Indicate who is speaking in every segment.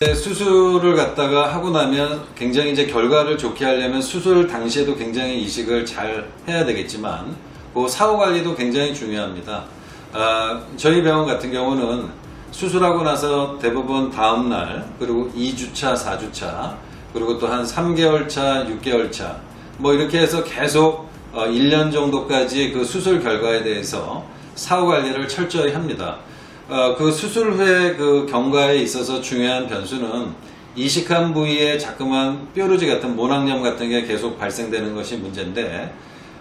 Speaker 1: 네, 수술을 갖다가 하고 나면 굉장히 이제 결과를 좋게 하려면 수술 당시에도 굉장히 이식을 잘 해야 되겠지만 그 사후 관리도 굉장히 중요합니다. 아, 저희 병원 같은 경우는 수술하고 나서 대부분 다음 날 그리고 2주차, 4주차 그리고 또 한 3개월 차, 6개월 차 뭐 이렇게 해서 계속 어, 1년 정도까지 그 수술 결과에 대해서 사후 관리를 철저히 합니다. 어, 그 수술 후에 그 경과에 있어서 중요한 변수는 이식한 부위에 자꾸만 뾰루지 같은 모낭염 같은 게 계속 발생되는 것이 문제인데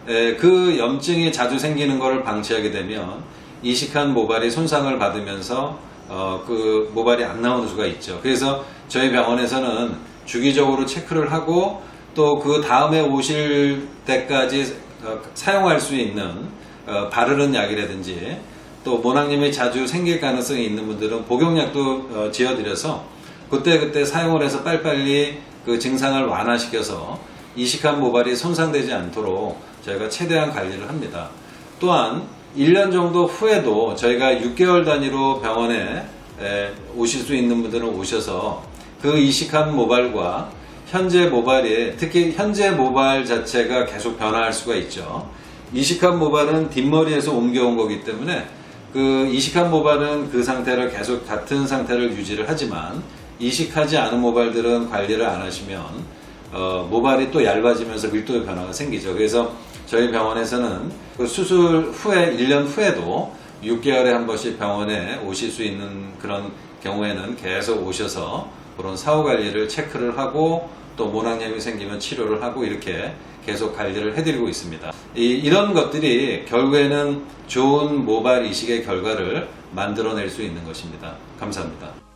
Speaker 1: 에, 그 염증이 자주 생기는 것을 방치하게 되면 이식한 모발이 손상을 받으면서 어, 그 모발이 안 나오는 수가 있죠. 그래서 저희 병원에서는 주기적으로 체크를 하고 또 그 다음에 오실 때까지 어, 사용할 수 있는 어, 바르는 약이라든지 또 모낭염이 자주 생길 가능성이 있는 분들은 복용약도 어, 지어드려서 그때그때 사용을 해서 빨리빨리 그 증상을 완화시켜서 이식한 모발이 손상되지 않도록 저희가 최대한 관리를 합니다. 또한 1년 정도 후에도 저희가 6개월 단위로 병원에 에, 오실 수 있는 분들은 오셔서 그 이식한 모발과 현재 모발이 특히 현재 모발 자체가 계속 변화할 수가 있죠. 이식한 모발은 뒷머리에서 옮겨온 거기 때문에 그 이식한 모발은 그 상태를 계속 같은 상태를 유지를 하지만 이식하지 않은 모발들은 관리를 안 하시면 어, 모발이 또 얇아지면서 밀도의 변화가 생기죠. 그래서 저희 병원에서는 그 수술 후에 1년 후에도 6개월에 한 번씩 병원에 오실 수 있는 그런 경우에는 계속 오셔서 그런 사후 관리를 체크를 하고 또 모낭염이 생기면 치료를 하고 이렇게 계속 관리를 해드리고 있습니다. 이, 런 것들이 결국에는 좋은 모발 이식의 결과를 만들어낼 수 있는 것입니다. 감사합니다.